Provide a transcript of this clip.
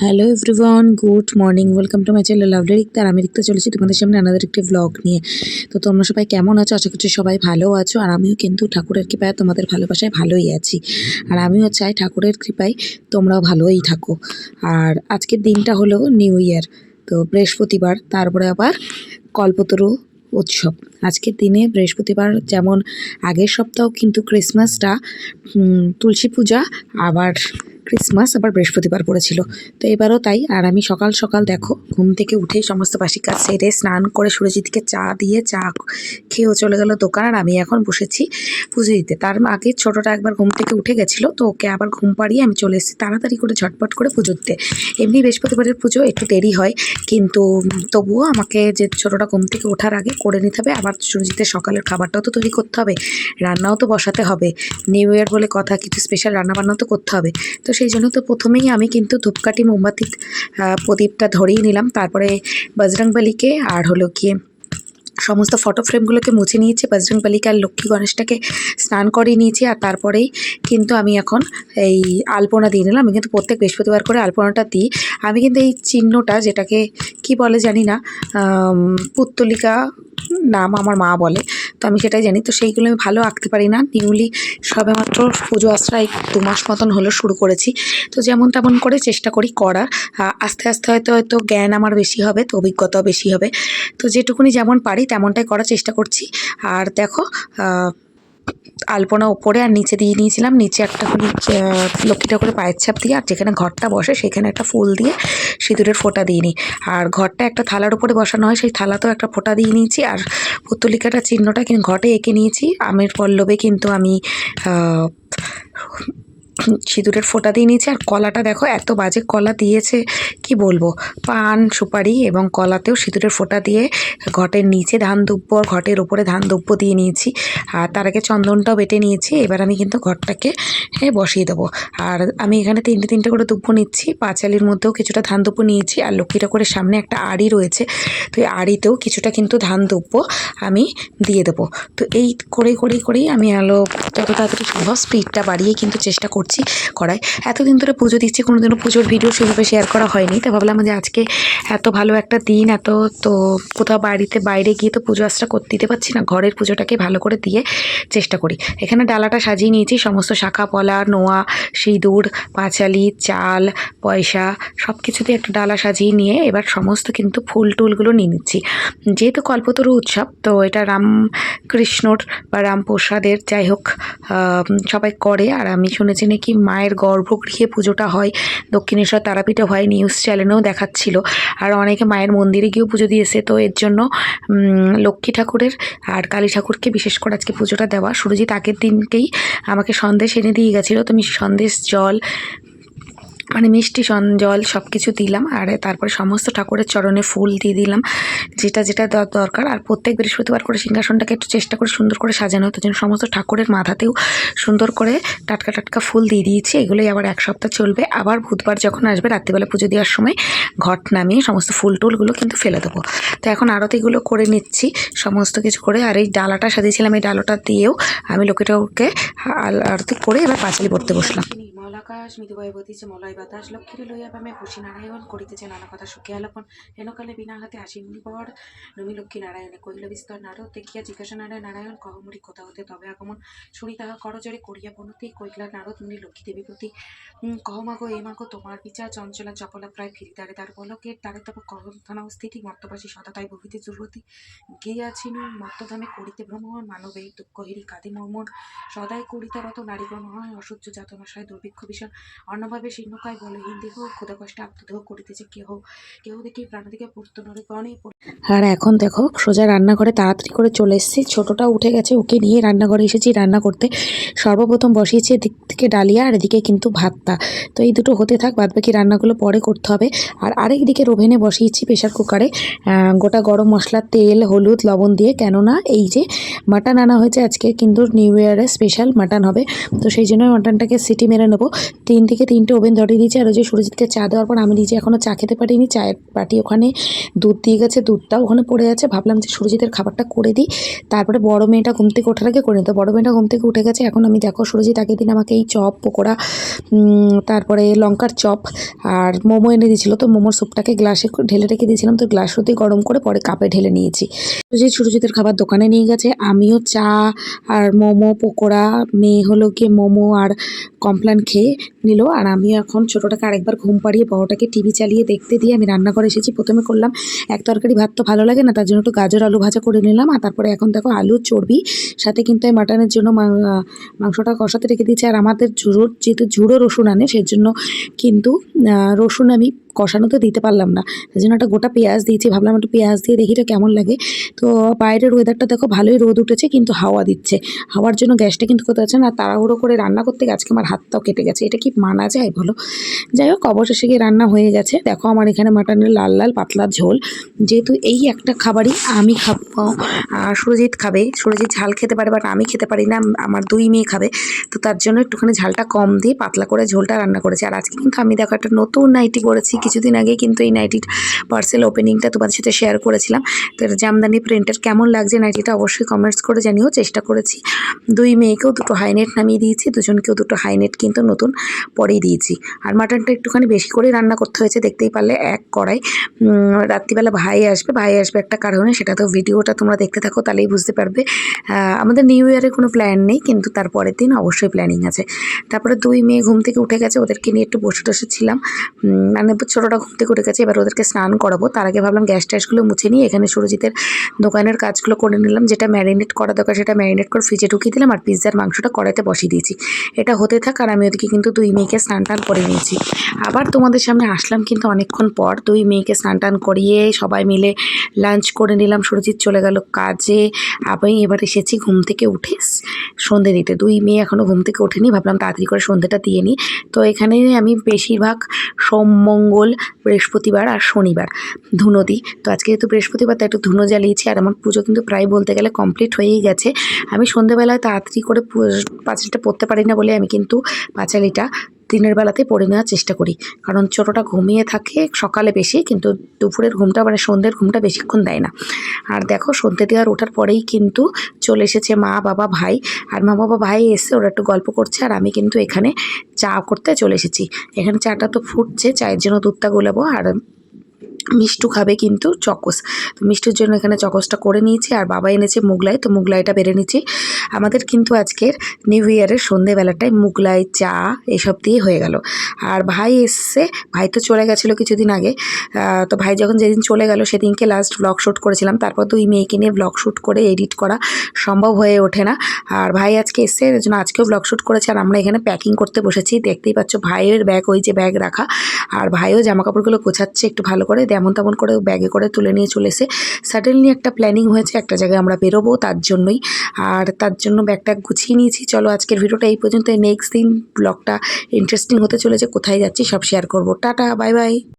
Hello everyone good morning welcome to my channel lovely Rikta আর আমি রিক্তা চলেছি তোমাদের সামনে আনাদের একটি ব্লগ নিয়ে। তো তোমরা সবাই কেমন আছো? আশা করছি সবাই ভালো আছো। আর আমিও কিন্তু ঠাকুরের কৃপায় তোমাদের ভালোবাসায় ভালোই আছি। আর আমিও চাই ঠাকুরের কৃপায় তোমরাও ভালোই থাকো। আর আজকের দিনটা হলো নিউ ইয়ার তো বৃহস্পতিবার, তারপরে আবার কল্পতরু উৎসব। আজকের দিনে বৃহস্পতিবার যেমন আগের সপ্তাহ কিন্তু ক্রিসমাসটা তুলসী পূজা, আবার ক্রিসমাস আবার বৃহস্পতিবার পড়েছিল। তো এবারও তাই, আর আমি সকাল সকাল দেখো, ঘুম থেকে উঠেই সমস্ত বাসি কাজ সেরে স্নান করে সুরজিৎকে চা দিয়ে চা খেয়েও চলে গেল দোকান, আর আমি এখন বসেছি পুজো দিতে। তার আগে ছোটোটা একবার ঘুম থেকে উঠে গেছিল, তো ওকে আবার ঘুম পাড়িয়ে আমি চলে এসেছি তাড়াতাড়ি করে ঝটপট করে পুজো দিতে। এমনি বৃহস্পতিবারের পুজো একটু দেরি হয়, কিন্তু তবুও আমাকে যে ছোটোটা ঘুম থেকে ওঠার আগে করে নিতে হবে, আবার সুরজিতের সকালের খাবারটাও তো তৈরি করতে হবে, রান্নাও তো বসাতে হবে নিউ ইয়ার বলে কথা, কিছু স্পেশাল রান্নাবান্নাও তো করতে হবে। তো সেই জন্য তো প্রথমেই আমি কিন্তু ধূপকাঠি মোমবাতি প্রদীপটা ধরেই নিলাম। তারপরে বজরংবলীকে আর হলো গিয়ে সমস্ত ফটো ফ্রেমগুলোকে মুছে নিয়েছি। বজরংবলীকে আর লক্ষ্মী গণেশটাকে স্নান করিয়ে নিয়েছি। আর তারপরেই কিন্তু আমি এখন এই আলপনা দিয়ে নিলাম। আমি কিন্তু প্রত্যেক বৃহস্পতিবার করে আলপনাটা দিই। আমি কিন্তু এই চিহ্নটা যেটাকে কি বলে জানি না পুত্তলিকা নাম আমার মা বলে। তো আমি সেটাই জানি। তো সেইগুলো আমি ভালো আঁকতে পারি না। নিউলি সবেমাত্র পুজো আশ্রয় দু মাস মতন হলো শুরু করেছি। তো যেমন তেমন করে চেষ্টা করি করার আস্তে আস্তে হয়তো হয়তো জ্ঞান আমার বেশি হবে, তো অভিজ্ঞতাও বেশি হবে। তো যেটুকুনি যেমন পারি তেমনটাই করার চেষ্টা করছি। আর দেখো আলপনা ওপরে আর নিচে দিয়ে নিয়েছিলাম। নিচে একটা আহ, লক্ষ্মী ঠাকুরের পায়ের ছাপ দিয়ে আর যেখানে ঘরটা বসে সেখানে একটা ফুল দিয়ে সিঁদুরের ফোঁটা দিয়ে নিই। আর ঘরটা একটা থালার উপরে বসানো হয় সেই থালাতেও একটা ফোঁটা দিয়ে নিয়েছি। আর পুতুলিকাটা চিহ্নটা কিন্তু ঘটে এঁকে নিয়েছি। আমের পল্লবে কিন্তু আমি সিঁদুরের ফোঁটা দিয়ে নিয়েছি আর কলাটা দেখো এত বাজে কলা দিয়েছে কি বলব? পান সুপারি এবং কলাতেও সিঁদুরের ফোঁটা দিয়ে ঘটের নিচে ধান দুব্ব আর ঘটের ওপরে ধান দুব্ব দিয়ে নিয়েছি। আর তার আগে চন্দনটাও বেটে নিয়েছি এবার আমি কিন্তু ঘরটাকে এ, বসিয়ে দেবো। আর আমি এখানে তিনটে তিনটে করে দুব্ব নিচ্ছি পাঁচালির মধ্যেও কিছুটা ধান দুব্ব নিয়েছি আর লক্ষ্মী ঠাকুরের সামনে একটা আড়ি রয়েছে তো এই আড়িতেও কিছুটা কিন্তু ধান দুব্ব আমি দিয়ে দেবো। তো এই করে করেই করেই আমি আলো যত তাড়াতাড়ি সম্ভব স্পিডটা বাড়িয়ে কিন্তু চেষ্টা করছি। করাই এতদিন ধরে পুজো দিচ্ছি কোনো দিনও পুজোর ভিডিও সেভাবে শেয়ার করা হয়নি। তো ভাবলাম যে আজকে এত ভালো একটা দিন, এত তো কোথাও বাড়িতে বাইরে গিয়ে তো পুজো আশ্রা করতে দিতে পারছি না, ঘরের পুজোটাকে ভালো করে দিয়ে চেষ্টা করি। এখানে ডালাটা সাজিয়ে নিয়েছি, সমস্ত শাখা পলা নোয়া, সিঁদুর, পাঁচালি, চাল, পয়সা সব কিছুতে একটা ডালা সাজিয়ে নিয়ে এবার সমস্ত কিন্তু ফুল টুলগুলো নিয়ে নিচ্ছি। যেহেতু কল্পতরু উৎসব, তো এটা রাম কৃষ্ণর বা রামপ্রসাদের যাই হোক সবাই করে। আর আমি শুনেছি নাকি মায়ের গর্ভগৃহে পুজোটা হয়? দক্ষিণেশ্বর তারাপীঠে হয় নিউজ চ্যানেলেও দেখাচ্ছিল। আর অনেকে মায়ের মন্দিরে গিয়েও পুজো দিয়েছে। তো এর জন্য লক্ষ্মী ঠাকুরের আর কালী ঠাকুরকে বিশেষ করে আজকে পুজোটা দেওয়া। সুরজিৎ আগের দিনকেই আমাকে সন্দেশ এনে দিয়ে গেছিল। তো আমি সন্দেশ, জল মানে মিষ্টি জল সব কিছু দিলাম আর তারপরে সমস্ত ঠাকুরের চরণে ফুল দিয়ে দিলাম, যেটা যেটা দেওয়ার দরকার। আর প্রত্যেক বৃহস্পতিবার করে সিংহাসনটাকে একটু চেষ্টা করে সুন্দর করে সাজানো হতো, যেন সমস্ত ঠাকুরের মাথাতেও সুন্দর করে টাটকা টাটকা ফুল দিয়ে দিয়েছি। এগুলোই আবার এক সপ্তাহ চলবে। আবার বুধবার যখন আসবে রাত্রিবেলা পুজো দেওয়ার সময় ঘট নামিয়ে সমস্ত ফুল টুলগুলো কিন্তু ফেলে দেবো। তো এখন আরতিগুলো করে নিচ্ছি, সমস্ত কিছু করে। আর এই ডালাটা সাজিয়েছিলাম, এই ডালাটা দিয়েও আমি লোকে ঠাকুরকে আল- আরতি করে এবার পাঁচালি পড়তে বসলাম। মৃদুবাই বতিছে মলয় বাতাস লক্ষ্মীর লইয়া বামে খুশি নারায়ণ করিতেছে নানা কথা সুখে আলাপন হেনকালে বিনা হাতে আসিনি পর নমি লক্ষ্মী নারায়ণে কহিল, বিস্তর নারদ, দেখিয়া জিজ্ঞাসা নারায়ণ নারায়ণ কহমরি কোথা হতে তবে আগমন। শুনি তাহা করজরে করিয়া বনতি কহিলা নারদ, মুনি লক্ষ্মী দেবী প্রতি। কহমাগো এ মাগো, তোমার বিচার চঞ্চলা চপলা প্রায় ফিরি তারে তার বলকের তারে তব কহথানা স্থিতি মত্তবাসী সদা তাই বহিতে জুরতি গিয়াছিনু মত্তধামে করিতে ভ্রমণ, মানবে দুঃখ হিরি কাদি মর্মন। সদাই করিতারত নারীগণ হয়, অসহ্য যাতনাশয় দুর্ভিক্ষ ভীষণ অন্নভাবে শীর্ণকায় বলহীন দেহ ক্ষুদা কষ্টে আত্মদেহ করিতেছে কেহ কেহ দেখি প্রাণদিকে পূর্ত নরে গণে আর এখন দেখো, সোজা রান্নাঘরে তাড়াতাড়ি করে চলে এসেছি। ছোটোটা উঠে গেছে, ওকে নিয়ে রান্নাঘরে এসেছি, রান্না করতে। সর্বপ্রথম বসিয়েছি এদিক থেকে ডালিয়া, আর এদিকে কিন্তু ভাতটা। তো এই দুটো হতে থাক, বাদবাকি রান্নাগুলো পরে করতে হবে। আর আরেক দিকে ওভেনে বসিয়েছি প্রেশার কুকারে গোটা গরম মশলা, তেল, হলুদ, লবণ দিয়ে। কেননা এই যে মাটন আনা হয়েছে, আজকে কিন্তু নিউ ইয়ারে স্পেশাল মাটন হবে। তো সেই জন্য মাটনটাকে সিটি মেরে নেব। তিন থেকে তিনটে ওভেন ধরে করে দিয়েছি আর ওই যে সুরজিৎকে চা দেওয়ার পর আমি নিজে এখনও চা খেতে পারিনি। চায়ের বাটি ওখানে দুধ দিয়ে গেছে, দুধটাও ওখানে পড়ে আছে। ভাবলাম যে সুরজিতের খাবারটা করে দিই। তারপরে বড় মেয়েটা ঘুম থেকে ওঠার আগে করে নিত। বড় মেয়েটা ঘুম থেকে উঠে গেছে। এখন আমি দেখো সুরজিৎ আগের দিন আমাকে এই চপ, পকোড়া তারপরে লঙ্কার চপ আর মোমো এনে দিয়েছিলো। তো মোমোর স্যুপটাকে গ্লাসে ঢেলে রেখে দিয়েছিলাম। তো গ্লাস হতে গরম করে পরে কাপে ঢেলে নিয়েছি। সুরজিৎ, সুরজিতের খাবার দোকানে নিয়ে গেছে। আমিও চা আর মোমো, পকোড়া, মেয়ে হলো গিয়ে মোমো আর কমপ্লান খেয়ে নিল। আর আমি এখন ছোটোটাকে আরেকবার ঘুম পাড়িয়ে বড়টাকে টিভি চালিয়ে দেখতে দিয়ে আমি রান্না করে এসেছি। প্রথমে করলাম, এক তরকারি ভাত তো ভালো লাগে না, তার জন্য একটু গাজর আলু ভাজা করে নিলাম। আর তারপরে এখন দেখো আলু, চর্বি, সাথে কিন্তু আমি মাটনের জন্য মাংসটা কষাতে রেখে দিয়েছি। আর আমাদের ঝুড়োর যেহেতু ঝুড়ো রসুন আনে সেই জন্য কিন্তু রসুন আমি কষানো তো দিতে পারলাম না সেই জন্য একটা গোটা পেঁয়াজ দিয়েছি। ভাবলাম একটু পেঁয়াজ দিয়ে দেখি এটা কেমন লাগে। তো বাইরের ওয়েদারটা দেখো ভালোই রোদ উঠেছে, কিন্তু হাওয়া দিচ্ছে। হাওয়ার জন্য গ্যাসটা কিন্তু করতে পারছে না তাড়াহুড়ো করে রান্না করতে আজকে আমার হাতটাও কেটে গেছে। এটা কি মানা যায় বলো? যাই হোক, অবশেষে গিয়ে রান্না হয়ে গেছে। দেখো আমার এখানে মাটনের লাল লাল পাতলা ঝোল। যেহেতু এই একটা খাবারই আমি খাব সুরজিৎ খাবে। সুরজিৎ ঝাল খেতে পারে বাট আমি খেতে পারি না, আমার দুই মেয়ে খাবে। তো তার জন্য একটুখানি ঝালটা কম দিয়ে পাতলা করে ঝোলটা রান্না করেছি। আর আজকে কিন্তু আমি দেখো একটা নতুন নাইটি করেছি কিছুদিন আগে কিন্তু এই নাইটির পার্সেল ওপেনিংটা তোমাদের সাথে শেয়ার করেছিলাম। তো জামদানি প্রিন্টের কেমন লাগছে নাইটিটা অবশ্যই কমেন্টস করে জানিও। চেষ্টা করেছি। দুই মেয়েকেও দুটো হাইনেট নামিয়ে দিয়েছি, দুজনকেও দুটো হাইনেট কিন্তু নতুন পরেই দিয়েছি। আর মাটনটা একটুখানি বেশি করে রান্না করতে হয়েছে, দেখতেই পারলে এক কড়াই। রাত্রিবেলা ভাই আসবে ভাই আসবে একটা কারণে, সেটা তো ভিডিওটা তোমরা দেখতে থাকো, তাহলেই বুঝতে পারবে। আমাদের নিউ ইয়ারে কোনো প্ল্যান নেই, কিন্তু তারপরের দিন অবশ্যই প্ল্যানিং আছে। তারপরে দুই মেয়ে ঘুম থেকে উঠে গেছে, ওদেরকে নিয়ে একটু বসে টসে ছিলাম মানে ছোটোটা ঘুম থেকে উঠে গেছে, এবার ওদেরকে স্নান করাবো। তার আগে ভাবলাম গ্যাস ট্যাসগুলো মুছে নিয়ে এখানে সুরজিতের দোকানের কাজগুলো করে নিলাম, যেটা ম্যারিনেট করা দরকার, সেটা ম্যারিনেট করে ফ্রিজে ঢুকিয়ে দিলাম, আর পিৎজার মাংসটা কড়াইতে বসিয়ে দিয়েছি। এটা হতে থাক, আর আমি ওদিকে কিন্তু দুই মেয়েকে স্নান টান করে নিয়েছি। আবার তোমাদের সামনে আসলাম কিন্তু অনেকক্ষণ পর। দুই মেয়েকে স্নান টান করিয়ে সবাই মিলে লাঞ্চ করে নিলাম। সুরজিৎ চলে গেল কাজে। আমি এবার এসেছি ঘুম থেকে উঠে সন্ধে দিতে। দুই মেয়ে এখনও ঘুম থেকে ওঠেনি। ভাবলাম তাড়াতাড়ি করে সন্ধেটা দিয়ে নিই। তো এখানে আমি বেশিরভাগ সোম, মঙ্গল, বৃহস্পতিবার আর শনিবার ধুনো দিই। তো আজকে যেহেতু বৃহস্পতিবার, তাই একটু ধুনো জ্বালিয়েছি। আর আমার পুজো কিন্তু প্রায় বলতে গেলে কমপ্লিট হয়েই গেছে। আমি সন্ধেবেলায় তাড়াতাড়ি করে পাঁচালিটা পড়তে পারি না বলে আমি কিন্তু পাঁচালিটা দিনের বেলাতে পড়ে নেওয়ার চেষ্টা করি। কারণ ছোটোটা ঘুমিয়ে থাকে সকালে বেশি, কিন্তু দুপুরের ঘুমটা মানে সন্ধ্যের ঘুমটা বেশিক্ষণ দেয় না। আর দেখো, সন্ধ্যে দেওয়ার ওঠার পরেই কিন্তু চলে এসেছে মা, বাবা, ভাই। আর মা, বাবা, ভাই এসে ওরা একটু গল্প করছে, আর আমি কিন্তু এখানে চা করতে চলে এসেছি। এখানে চাটা তো ফুটছে, চায়ের জন্য দুধটা গোলাবো, আর মিষ্টু খাবে কিন্তু চকোস। তো মিষ্টির জন্য এখানে চকোসটা করে নিয়েছি আর বাবা এনেছে মুগলাই, তো মুগলাইটা বেড়ে নিচ্ছি। আমাদের কিন্তু আজকের নিউ ইয়ারের সন্ধেবেলাটায় মুগলাই, চা এসব দিয়ে হয়ে গেল। আর ভাই এসছে, ভাই তো চলে গেছিল কিছুদিন আগে। তো ভাই যখন যেদিন চলে গেল সেদিনকে লাস্ট ব্লগ শ্যুট করেছিলাম। তারপর দুই মেয়েকে নিয়ে ব্লগ শ্যুট করে এডিট করা সম্ভব হয়ে ওঠে না। আর ভাই আজকে এসছে, এর জন্য আজকেও ব্লগ শ্যুট করেছে। আর আমরা এখানে প্যাকিং করতে বসেছি। দেখতেই পাচ্ছ ভাইয়ের ব্যাগ ওই যে ব্যাগ রাখা। আর ভাইও জামা কাপড়গুলো গোছাচ্ছে একটু ভালো করে। যেমন তেমন করে ব্যাগে করে তুলে নিয়ে চলেছে সাডেনলি একটা প্ল্যানিং হয়েছে, একটা জায়গায় আমরা বেরোবো তার জন্যই। আর তার জন্য ব্যাগটা গুছিয়ে নিয়েছি। চলো আজকের ভিডিওটা এই পর্যন্ত নেক্সট দিন ব্লগটা ইন্টারেস্টিং হতে চলেছে। কোথায় যাচ্ছি সব শেয়ার করব। Tata bye bye